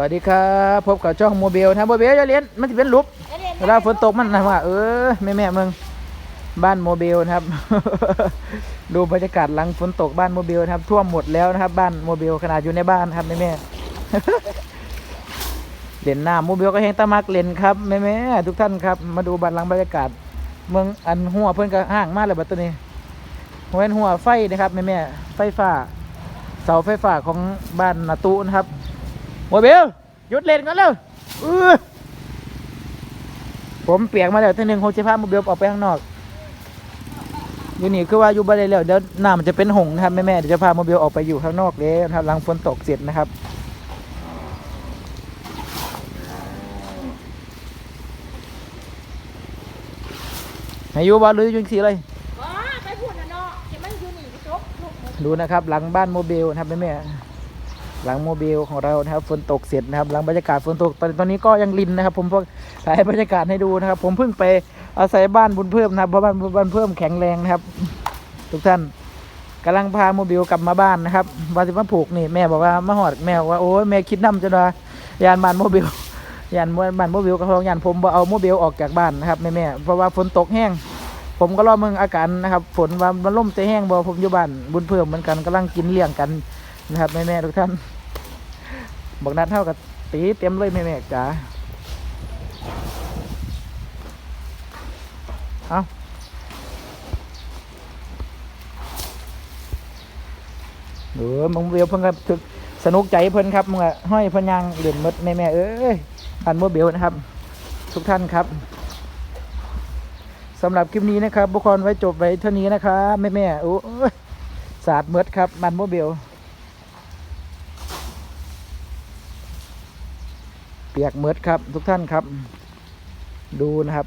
สวัสดีครับพบกับช่องโมเบลนะโมเบลจะเรียนมันจะเป็นลุบเวลาฝนตกมันนะว่าเออแม่แม่ๆมึงบ้านโมเบลนะครับ ดูบรรยากาศหลังฝนตกบ้านโมเบลนะครับ ท่วมหมดแล้วนะครับ บ้านโมเบลขนาดอยู่ในบ้านครับแม่แม่ๆเล่นน้ำโมเบลก็แห้งตะมักเล่นครับแม่แม่ๆทุกท่านครับ มาดูบ้านหลังบรรยากาศ เมืองอันหัวเพิ่นก็ห่างมากเลยบัดตัวนี้หัวเป็นหัวไฟนะครับแม่แม่ๆไฟฟ้า เสาไฟฟ้าของบ้านนาตุนะครับ โมเบลหยุดเล่นกันแล้วเออผมเปียกมาแล้วทีหนึ่งคงจะพาโมเบลออกไปข้างนอกอยู่นี่คือว่าอยู่บ้านได้แล้วเดี๋ยวน้ำมันจะเป็นหงส์นะครับแม่แม่ๆเดี๋ยวจะพาโมเบลออกไปอยู่ข้างนอกเลยนะครับหลังฝนตกเสร็จนะครับ ให้อยู่บ้านหรืออยู่สีอะไรว้าไปพูดนะเนาะจะไม่อยู่นี่จบลูกหมดดูนะครับ หลังบ้านโมเบลนะครับแม่แม่ๆ หลังโมเบลของเรานะครับฝนตกเสร็จนะครับหลังบรรยากาศฝนตกตอนตอนนี้ก็ยังรินนะครับ ผมพวกถ่ายบรรยากาศให้ดูนะครับ ผมเพิ่งไปอาศัยบ้านบุญเพิ่มนะครับเพราะบ้านบ้านเพิ่มแข็งแรงนะครับ ทุกท่านกำลังพาโมเบลกลับมาบ้านนะครับว่าจะมาผูกนี่แม่บอกว่ามาหอดแม่บอกว่าโอ้ยแม่คิดน้ำจนว่ายานบ้านโมเบลยานบ้านโมเบลกับพองยานผมเอาโมเบลออกจากบ้านนะครับแม่แม่เพราะว่าฝนตกแห้งผมก็รอเมืองอาการนะครับฝนว่ามันล่มจะแห้งบ่ผมอยู่บ้านบุญเพิ่มเหมือนกันกำลังกินเลี้ยงกัน นะครับแม่แม่ๆทุกท่านบอกนัดเท่ากับตีเต็มเลยแม่แม่ๆจ๋าเอาเออมึงเบลเพิ่งก็ถึกสนุกใจเพิ่นครับมึงอะห้อยเพิ่นยางเหรียญมดแม่แม่ๆเอ้ยอันโมเบลนะครับ ทุกท่านครับสำหรับคลิปนี้นะครับบุคคลไว้จบไว้เท่านี้นะครับแม่แม่ๆโอ้สาดเมดครับมันโมเบล ปียกเมดครับ ทุกท่านครับ ดูนะครับ